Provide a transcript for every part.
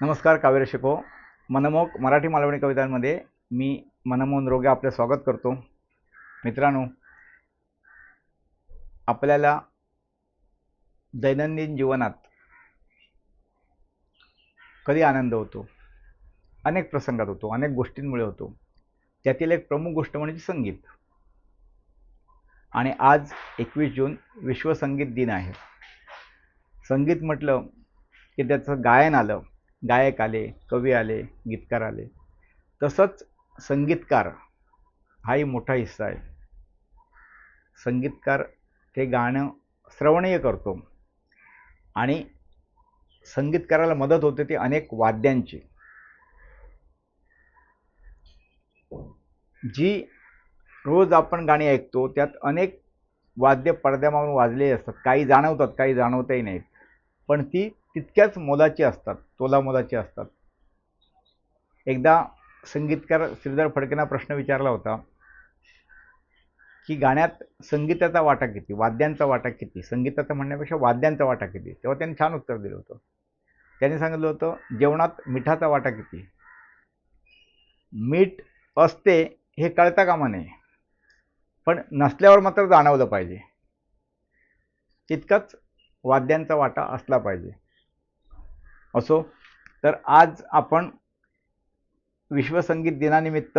नमस्कार काव्य शिको मनमोहक मराठी मालवणी कवितांमध्ये मी मनमोहन रोगे आपले स्वागत करतो. मित्रांनो आपल्याला दैनंदिन जीवनात कधी आनंद होतो? अनेक प्रसंगात होतो अनेक गोष्टींमुळे होतो. त्यातील एक प्रमुख गोष्ट म्हणजे संगीत. आणि आज एकवीस जून विश्व संगीत दिन आहे. संगीत म्हटलं की त्याचं गायन आलं गायक आले कवी आले गीतकार आले. तसंच संगीतकार हाही मोठा हिस्सा आहे. संगीतकार ते गाणं श्रवणीय करतो. आणि संगीतकाराला मदत होते ती अनेक वाद्यांची. जी रोज आपण गाणी ऐकतो त्यात अनेक वाद्य पडद्यामागून वाजलेली असतात. काही जाणवतात काही जाणवतही नाहीत. पण ती तितक्याच मोलाची असतात तोला मोलाची असतात. एकदा संगीतकार श्रीधर फडकेंना प्रश्न विचारला होता की गाण्यात संगीताचा वाटा किती वाद्यांचा वाटा किती संगीताचा म्हणण्यापेक्षा वाद्यांचा वाटा किती? तेव्हा त्यांनी छान उत्तर दिलं होतं. त्यांनी सांगितलं होतं जेवणात मिठाचा वाटा किती? मीठ असते हे कळता कामा नये पण नसल्यावर मात्र जाणवलं पाहिजे. तितकाच वाद्यांचा वाटा असला पाहिजे. असो. तर आज आपण विश्वसंगीत दिनानिमित्त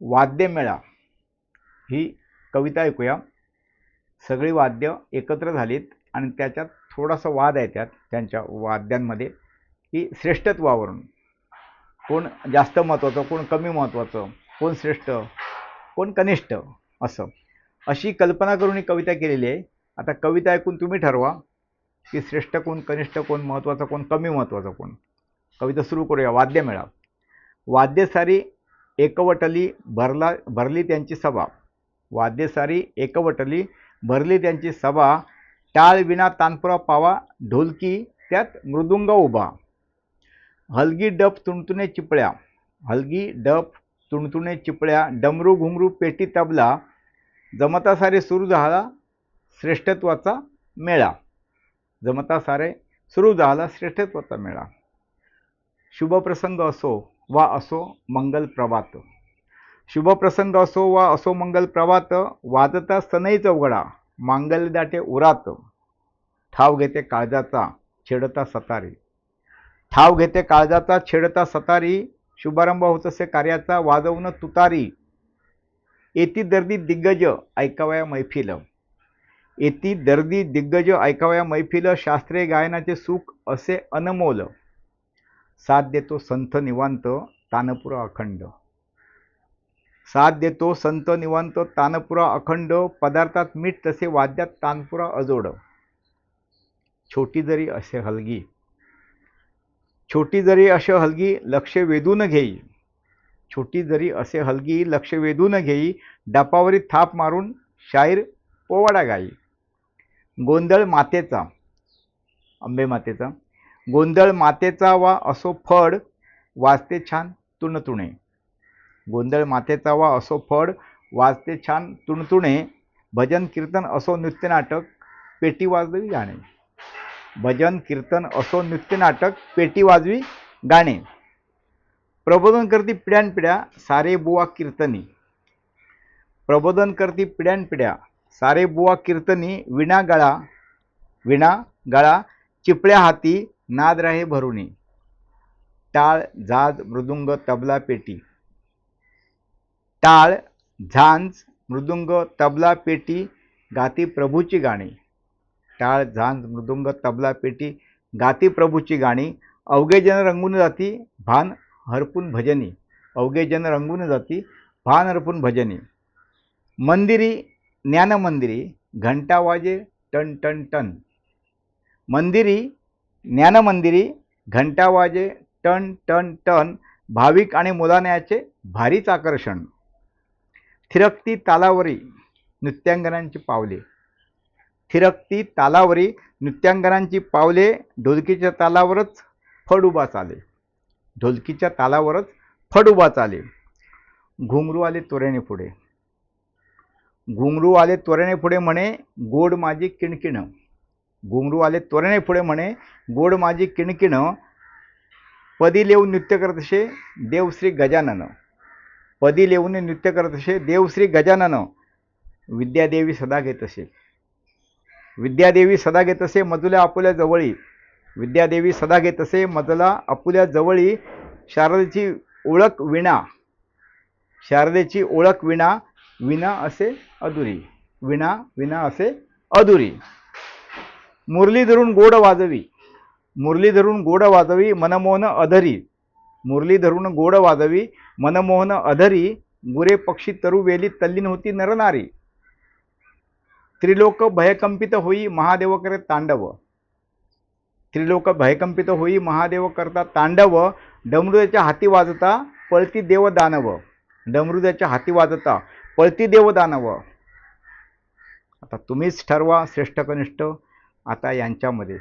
वाद्यमेळा ही कविता ऐकूया. सगळी वाद्य एकत्र झालीत आणि त्याच्यात थोडासा वाद आहे त्यात त्यांच्या वाद्यांमध्ये. की श्रेष्ठत्वावरून. कोण जास्त महत्त्वाचं कोण कमी महत्त्वाचं कोण श्रेष्ठ कोण कनिष्ठ असं. अशी कल्पना करून ही कविता केलेली आहे. आता कविता ऐकून तुम्ही ठरवा. की श्रेष्ठ कोण कनिष्ठ कोण महत्त्वाचा कोण कमी महत्त्वाचा कोण? कविता सुरू करूया वाद्यमेळा वाद्यसारी एकवटली भरला भरली त्यांची सभा. वाद्यसारी एकवटली भरली त्यांची सभा. टाळविना तानपुरा पावा ढोलकी त्यात मृदुंग उभा. हलगी डप तुणतुणे चिपळ्या. हलगी डप तुणतुणे चिपळ्या डमरू घुंगरू पेटी तबला. जमता सारे सुरू झाला श्रेष्ठत्वाचा मेळा. जमता सारे सुरू झाला श्रेष्ठत्वाचा मेळा. शुभप्रसंग असो वा असो मंगल प्रवात. शुभप्रसंग असो वा असो मंगल प्रवात वाजता सनई चौघडा मांगल दाटे उरात. ठाव घेते काळजाचा छेडता सतारी. ठाव घेते काळजाचा छेडता सतारी शुभारंभ होत असे कार्याचा वाजवणं तुतारी. येती दर्दी दिग्गज ऐकावया मैफिल. येती दर्दी दिग्गज ऐकावया मैफिल शास्त्रीय गायनाचे सुख असे अनमोल. साथ देतो संत निवांत तानपुरा अखंड. साथ देतो संत निवांत तानपुरा अखंड पदार्थात मीठ तसे वाद्यात तानपुरा अजोड. छोटी जरी असे हलगी. छोटी जरी असे हलगी लक्ष वेधून घेई. छोटी जरी असे हलगी लक्ष वेधून घेई. डापावरी थाप मारून शाईर पोवाडा गाई. गोंधळ मातेचा. अंबे मातेचा. गोंधळ मातेचा वा असो फड वाजते छान तुणतुणे. गोंधळ मातेचा वा असो फड वाजते छान तुणतुणे. भजन कीर्तन असो नृत्य नाटक पेटी वाजवी गाणे. भजन कीर्तन असो नृत्य नाटक पेटी वाजवी गाणे. प्रबोधन करती पिढ्यानपिढ्या सारे बुवा कीर्तनी. प्रबोधन करती पिढ्यानपिढ्या सारे बुवा कीर्तनी विणा गळा विणा गळा चिपळ्या हाती नाद राहे भरुणी टाळ झाज मृदुंग तबला पेटी. टाळ झांज मृदुंग तबला पेटी गाती प्रभूची गाणी. टाळ झांज मृदुंग तबला पेटी गाती प्रभूची गाणी. अवघेजन रंगून जाती भान हरपून भजनी. अवघेजन रंगून जाती भान हरपून भजनी. मंदिरी ज्ञानमंदिरी घंटा वाजे टन टन टन. मंदिरी ज्ञानमंदिरी घंटा वाजे टन टन टन भाविक आणि मुलांयाचे भारीच आकर्षण. थिरकती तालावरी नृत्यांगनांची पावले. थिरकती तालावरी नृत्यांगनांची पावले ढोलकीच्या तालावरच फड उभा चाले. ढोलकीच्या तालावरच फड उभा चाले. घुंगरू आले तोऱ्याने पुढे. घुंगरू आले त्वरेने पुढे म्हणे गोड माझी किणकिणं. घुंगरू आले त्वरेने पुढे म्हणे गोड माझी किणकिणं. पदी लेऊन नृत्य करत असे देवश्री गजानन. पदी लेऊन नृत्य करत असे देवश्री गजानन. विद्यादेवी सदा घेत असे. विद्यादेवी सदा घेत असे मजुल्या आपुल्या जवळी. विद्यादेवी सदा घेत असे मजला आपुल्या जवळी. शारदेची ओळख विणा. शारदेची ओळख विणा विना असे अधुरी. विणा विणा असे अधुरी. मुरली धरून गोड वाजवी. मुरली धरून गोड वाजवी मनमोहन अधरी. मुरली धरून गोड वाजवी मनमोहन अधरी. गुरे पक्षी तरु वेली तल्लीन होती नरनारी त्रिलोक भयकंपित होई महादेव करे तांडव. त्रिलोक भयकंपित होई महादेव करता तांडव. डमरुद्याच्या हाती वाजता पळती देव दानव डमरुद्याच्या हाती वाजता पळती देव दानव आता तुम्हीच ठरवा श्रेष्ठ कनिष्ठ आता यांच्यामध्ये.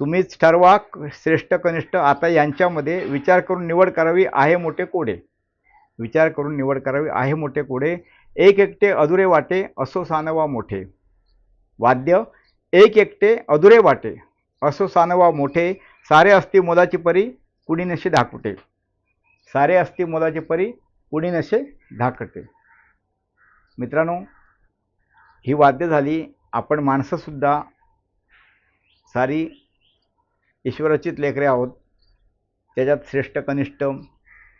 तुम्हीच ठरवा श्रेष्ठ कनिष्ठ आता यांच्यामध्ये विचार करून निवड करावी आहे मोठे कोडे. विचार करून निवड करावी आहे मोठे कोडे. एक एकटे अधुरे वाटे असो सानवा मोठे. वाद्य एक एकटे अधुरे वाटे असो सानवा मोठे. सारे असती मोलाची परी कुणी नशे धाकुटे. सारे असती मोलाची परी कुणी नशे धाकटे. मित्रांनो ही वाद्य झाली. आपण माणसंसुद्धा सारी ईश्वराचीच लेकरे आहोत. त्याच्यात श्रेष्ठ कनिष्ठ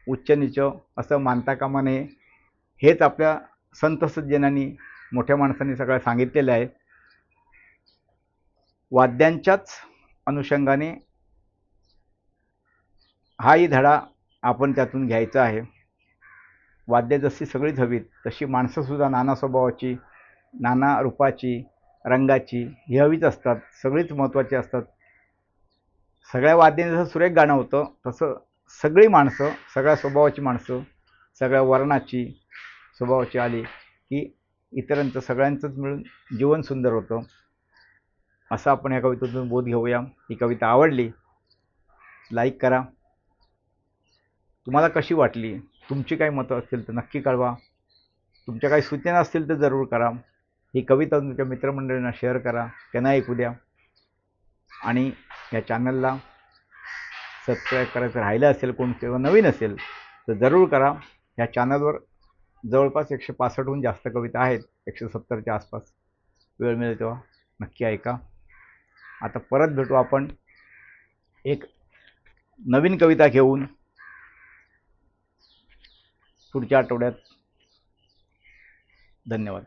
उच्च नीच असं मानता कामा नये. हेच आपल्या संत सज्जनांनी मोठ्या माणसांनी सगळं सांगितलेलं आहे. वाद्यांच्याच अनुषंगाने हाही धडा आपण त्यातून घ्यायचा आहे. वाद्य जशी सगळीच हवीत तशी माणसंसुद्धा नाना स्वभावाची नाना रूपाची रंगाची ही हवीच असतात. सगळीच महत्त्वाची असतात. सगळ्या वाद्यांनी जसं सुरेख गाणं होतं तसं सगळी माणसं सगळ्या स्वभावाची माणसं सगळ्या वर्णाची स्वभावाची आली की इतरांचं सगळ्यांचंच मिळून जीवन सुंदर होतं. असं आपण या कवितेतून बोध घेऊया. ही कविता आवडली. लाईक करा. तुम्हाला कशी वाटली? तुमची काही मतं असतील तर नक्की कळवा. तुमच्या काही सूचना असतील तर जरूर करा. ही कविता तुमच्या मित्रमंडळींना शेअर करा. त्यांना ऐकू द्या. आणि या चॅनलला सबस्क्राईब करायचं राहिलं असेल कोण किंवा नवीन असेल तर जरूर करा. ह्या चॅनलवर जवळपास एकशे पासष्टहून जास्त कविता आहेत एकशे सत्तरच्या आसपास. वेळ मिळेल तेव्हा नक्की ऐका. आता परत भेटू आपण एक नवीन कविता घेऊन पुढच्या आठवड्यात. धन्यवाद.